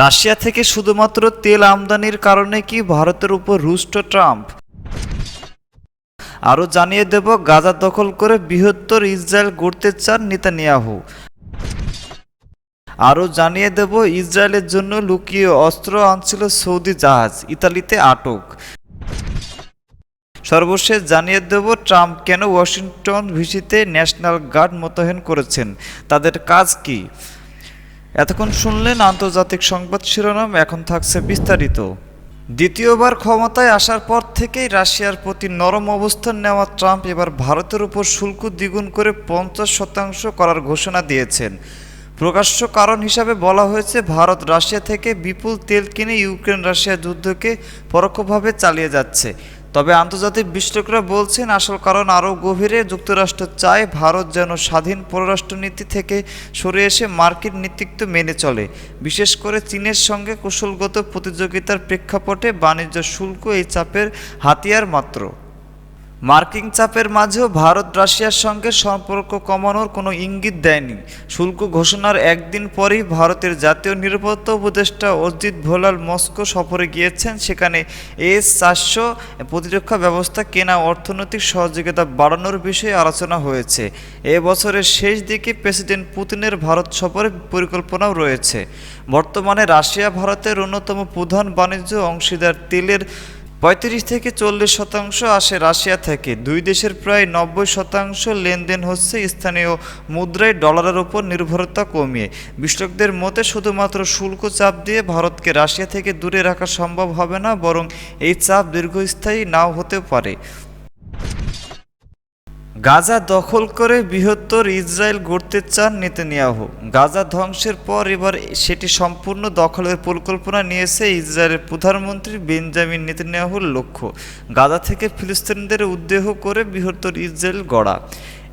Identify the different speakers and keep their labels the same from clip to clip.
Speaker 1: Russia থেকে শুধুমাত্র তেল আমদানির কারণে কি ভারতের উপর রুষ্ট ট্রাম্প? আরও জানিয়ে দেব, গাজা দখল করে বৃহত্তর ইসরায়েল গড়তে চান নেতানিয়াহু। আরও জানিয়ে দেব, ইসরায়েলের জন্য লুকিয়ে অস্ত্র আনছিল সৌদি জাহাজ, ইতালিতে আটক। সর্বশেষ জানিয়ে দেব, ট্রাম্প কেন ওয়াশিংটন ভিসিতে ন্যাশনাল গার্ড মোতায়েন করেছেন? তাদের কাজ কি? এতক্ষণ শুনলেন আন্তর্জাতিক সংবাদ শিরোনাম, এখন থাকছে বিস্তারিত। দ্বিতীয়বার ক্ষমতায় আসার পর থেকেই রাশিয়ার প্রতি নরম অবস্থান নেওয়া ট্রাম্প এবার ভারতের উপর শুল্ক দ্বিগুণ করে পঞ্চাশ শতাংশ করার ঘোষণা দিয়েছেন। প্রকাশ্য কারণ হিসাবে বলা হয়েছে, ভারত রাশিয়া থেকে বিপুল তেল কিনে ইউক্রেন রাশিয়া যুদ্ধকে পরোক্ষভাবে চালিয়ে যাচ্ছে। তবে আন্তর্জাতিক বিশ্লেষকরা বলছেন, আসল কারণ আরও গভীরে যুক্তরাষ্ট্র চায় ভারত যেন স্বাধীন পররাষ্ট্রনীতি থেকে সরে এসে মার্কিন নেতৃত্ব মেনে চলে। বিশেষ করে চীনের সঙ্গে কৌশলগত প্রতিযোগিতার প্রেক্ষাপটে বাণিজ্য শুল্ক এই চাপের হাতিয়ার মাত্র। মার্কিন চাপের মাঝেও ভারত রাশিয়ার সঙ্গে সম্পর্ক কমানোর কোনো ইঙ্গিত দেয়নি। শুল্ক ঘোষণার একদিন পরেই ভারতের জাতীয় নিরাপত্তা উপদেষ্টা অজিত ভোলাল মস্কো সফরে গিয়েছেন। সেখানে এস চারশো প্রতিরক্ষা ব্যবস্থা কেনা অর্থনৈতিক সহযোগিতা বাড়ানোর বিষয়ে আলোচনা হয়েছে। এ বছরের শেষ দিকে প্রেসিডেন্ট পুতিনের ভারত সফরের পরিকল্পনাও রয়েছে। বর্তমানে রাশিয়া ভারতের অন্যতম প্রধান বাণিজ্য অংশীদার তেলের পঁয়ত্রিশ থেকে চল্লিশ শতাংশ আসে রাশিয়া থেকে। দুই দেশের প্রায় নব্বই শতাংশ লেনদেন হচ্ছে স্থানীয় মুদ্রায় ডলারের ওপর নির্ভরতা কমিয়ে। বিশ্লেষকদের মতে শুধুমাত্র শুল্ক চাপ দিয়ে ভারতকে রাশিয়া থেকে দূরে রাখা সম্ভব হবে না, বরং এই চাপ দীর্ঘস্থায়ী নাও হতে পারে। গাজা দখল করে বৃহত্তর ইসরায়েল গড়তে চান নেতানিয়াহু। গাজা ধ্বংসের পর এবার সেটি সম্পূর্ণ দখলের পরিকল্পনা নিয়েছে ইসরায়েলের প্রধানমন্ত্রী বেঞ্জামিন নেতানিয়াহুর লক্ষ্য। গাজা থেকে ফিলিস্তিনদের উদ্দেহ করে বৃহত্তর ইসরায়েল গড়া।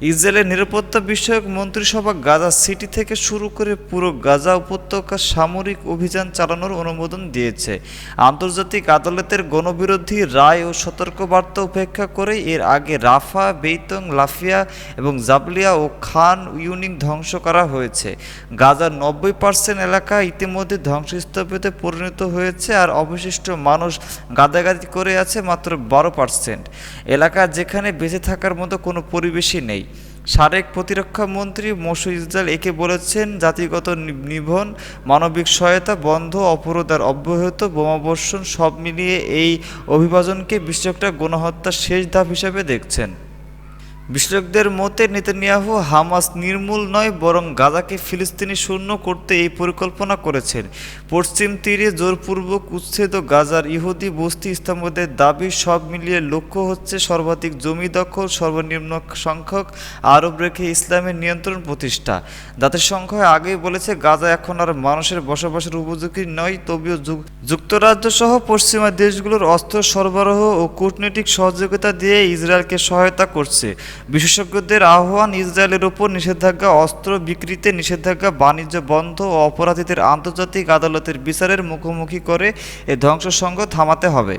Speaker 1: ইসরায়েলের নিরাপত্তা বিষয়ক মন্ত্রিসভা গাজা সিটি থেকে শুরু করে পুরো গাজা উপত্যকা সামরিক অভিযান চালানোর অনুমোদন দিয়েছে। আন্তর্জাতিক আদালতের গণবিরোধী রায় ও সতর্কবার্তা উপেক্ষা করে এর আগে রাফা, বেইতং, লাফিয়া এবং জাবলিয়া ও খান ইউনিক ধ্বংস করা হয়েছে। গাজার নব্বই পার্সেন্ট এলাকা ইতিমধ্যে ধ্বংসস্তূপেতে পরিণত হয়েছে আর অবশিষ্ট মানুষ গাদাগাদি করে আছে মাত্র বারো পার্সেন্ট। এলাকা যেখানে বেঁচে থাকার মতো কোনো পরিবেশই নেই। সাবেক প্রতিরক্ষা মন্ত্রী মসু ইজাল একে বলেছেন, জাতিগত নিবন মানবিক সহায়তা, বন্ধ অপরাধ আর অব্যাহত বোমাবর্ষণ সব মিলিয়ে এই অভিবাজনকে বিশ্বকটা গণহত্যার শেষ ধাপ হিসেবে দেখছেন। বিশ্লেষকদের মতে, নেতানিয়াহু হামাস নির্মূল নয়, বরং গাজাকে ফিলিস্তিনি শূন্য করতে এই পরিকল্পনা করেছেন। পশ্চিম তীরে জোরপূর্বক উচ্ছেদ গাজার ইহুদি বস্তি ইসলামদের দাবি, সব মিলিয়ে লক্ষ্য হচ্ছে সর্বাধিক জমি দখল, সর্বনিম্ন সংখ্যক আরব রেখে ইসলামের নিয়ন্ত্রণ প্রতিষ্ঠা। জাতিসংঘ আগেই বলেছে, গাজা এখন আর মানুষের বসবাসের উপযোগী নয়, তবেও যুক্তরাজ্য সহ পশ্চিমা দেশগুলোর অস্ত্র সরবরাহ ও কূটনৈতিক সহযোগিতা দিয়ে ইসরায়েলকে সহায়তা করছে। বিশেষজ্ঞদের আহ্বান, ইসরায়েলের উপর নিষেধাজ্ঞা, অস্ত্র বিক্রিতে নিষেধাজ্ঞা, বাণিজ্য বন্ধ ও অপরাধীদের আন্তর্জাতিক আদালতের বিচারের মুখোমুখি করে এ ধ্বংসসংঘ থামাতে হবে।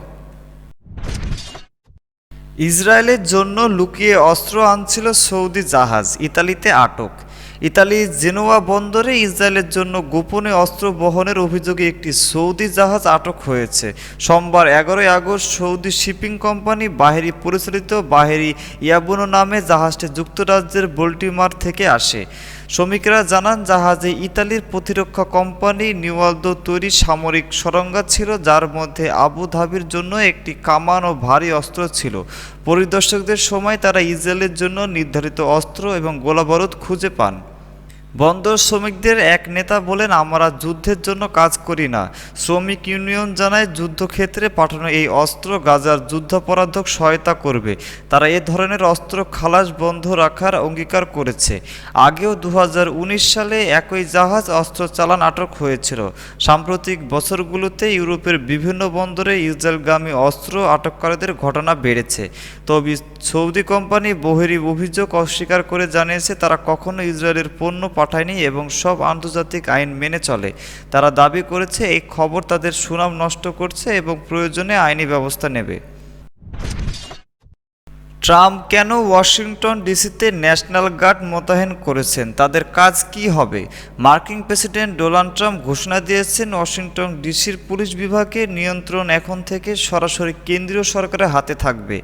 Speaker 1: ইসরায়েলের জন্য লুকিয়ে অস্ত্র আনছিল সৌদি জাহাজ, ইতালিতে আটক। ইতালি জেনোয়া বন্দরে ইসরায়েলের জন্য গোপনে অস্ত্র বহনের অভিযোগে একটি সৌদি জাহাজ আটক হয়েছে। সোমবার এগারোই August Saudi shipping company Bahri পরিচালিত বাহেরি ইয়াবুনো নামে জাহাজটি যুক্তরাজ্যের বোল্টিমার থেকে আসে। শ্রমিকরা জানান, জাহাজে ইতালির প্রতিরক্ষা কোম্পানি নিওয়ালদো তৈরি সামরিক সরঞ্জা ছিল, যার মধ্যে আবু ধাবির জন্য একটি কামান ও ভারী অস্ত্র ছিল। পরিদর্শকদের সময় তারা ইসরায়েলের জন্য নির্ধারিত অস্ত্র এবং গোলাবারুদ খুঁজে পান। বন্দর শ্রমিকদের এক নেতা বলেন, আমরা যুদ্ধের জন্য কাজ করি না। শ্রমিক ইউনিয়ন জানায়, যুদ্ধক্ষেত্রে পাঠানো এই অস্ত্র গাজার যুদ্ধাপরাধক সহায়তা করবে। তারা এ ধরনের অস্ত্র খালাস বন্ধ রাখার অঙ্গীকার করেছে। আগেও দু হাজার উনিশ সালে একই জাহাজ অস্ত্র চালান আটক হয়েছিল। সাম্প্রতিক বছরগুলোতে ইউরোপের বিভিন্ন বন্দরে ইসরায়েলগামী অস্ত্র আটককারীদের ঘটনা বেড়েছে। তবে সৌদি কোম্পানি বহেরি অভিযোগ অস্বীকার করে জানিয়েছে, তারা কখনো ইসরায়েলের পণ্য পাঠায়নি এবং সব আন্তর্জাতিক আইন মেনে চলে। তারা দাবি করেছে, এই খবর তাদের সুনাম নষ্ট করছে এবং প্রয়োজনে আইনি ব্যবস্থা নেবে। ট্রাম্প কেন ওয়াশিংটন ডিসিতে ন্যাশনাল গার্ড মোতায়েন করেছেন? তাদের কাজ কি হবে? মার্কিন প্রেসিডেন্ট ডোনাল্ড ট্রাম্প ঘোষণা দিয়েছেন, ওয়াশিংটন ডিসির পুলিশ বিভাগে নিয়ন্ত্রণ এখন থেকে সরাসরি কেন্দ্রীয় সরকারের হাতে থাকবে।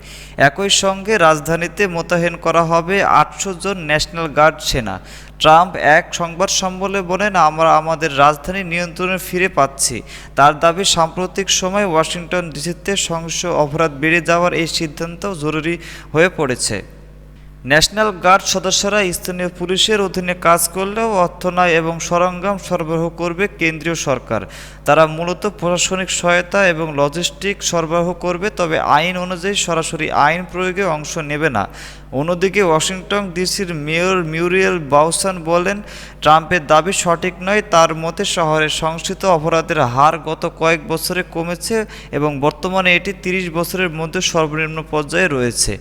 Speaker 1: একই সঙ্গে রাজধানীতে মোতায়েন করা হবে আটশো জন ন্যাশনাল গার্ড সেনা। ট্রাম্প এক সংবাদ সম্মেলনে বলেন, আমরা আমাদের রাজধানী নিয়ন্ত্রণে ফিরে পাচ্ছি। তার দাবি, সাম্প্রতিক সময় ওয়াশিংটন ডিসিতে সহিংস অপরাধ বেড়ে যাওয়ার এই সিদ্ধান্ত জরুরি হয়ে পড়েছে। ন্যাশনাল গার্ড সদস্যরা স্থানীয় পুলিশের অধীনে কাজ করলেও অর্থনয় এবং সরঞ্জাম সরবরাহ করবে কেন্দ্রীয় সরকার। তারা মূলত প্রশাসনিক সহায়তা এবং লজিস্টিক সরবরাহ করবে, তবে আইন অনুযায়ী সরাসরি আইন প্রয়োগে অংশ নেবে না। অন্যদিকে ওয়াশিংটন ডিসির মেয়র মিউরিয়েল বাউসান বলেন, ট্রাম্পের দাবি সঠিক নয়, তার মতে শহরে সংস্থিত অপরাধের হার গত কয়েক বছরে কমেছে এবং বর্তমানে এটি তিরিশ বছরের মধ্যে সর্বনিম্ন পর্যায়ে রয়েছে।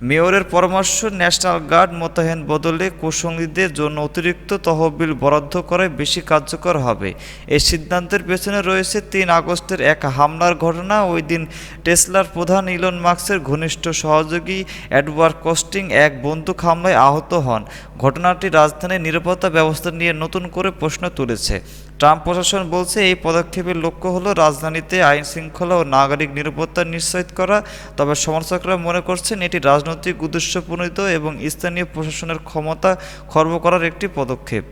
Speaker 1: মেয়রের পরামর্শ, ন্যাশনাল গার্ড মোতায়েন বদলে কুসঙ্গীদের জন্য অতিরিক্ত তহবিল বরাদ্দ করায় বেশি কার্যকর হবে। এই সিদ্ধান্তের পেছনে রয়েছে তিন আগস্টের এক হামলার ঘটনা। ওই দিন টেসলার প্রধান ইলন মার্কসের ঘনিষ্ঠ সহযোগী অ্যাডওয়ার্ড কোস্টিং এক বন্দুক হামলায় আহত হন। ঘটনাটি রাজধানীর নিরাপত্তা ব্যবস্থা নিয়ে নতুন করে প্রশ্ন তুলেছে। ট্রাম্প প্রশাসন বলছে এই পদক্ষেপের লক্ষ্য হলো রাজধানীতে আইন শৃঙ্খলা ও নাগরিক নিরাপত্তা নিশ্চিত করা। তবে সমালোচকরা মনে করছেন এটি রাজনৈতিক উদ্দেশ্যপ্রণীত এবং স্থানীয় প্রশাসনের ক্ষমতা খর্ব করার একটি পদক্ষেপ।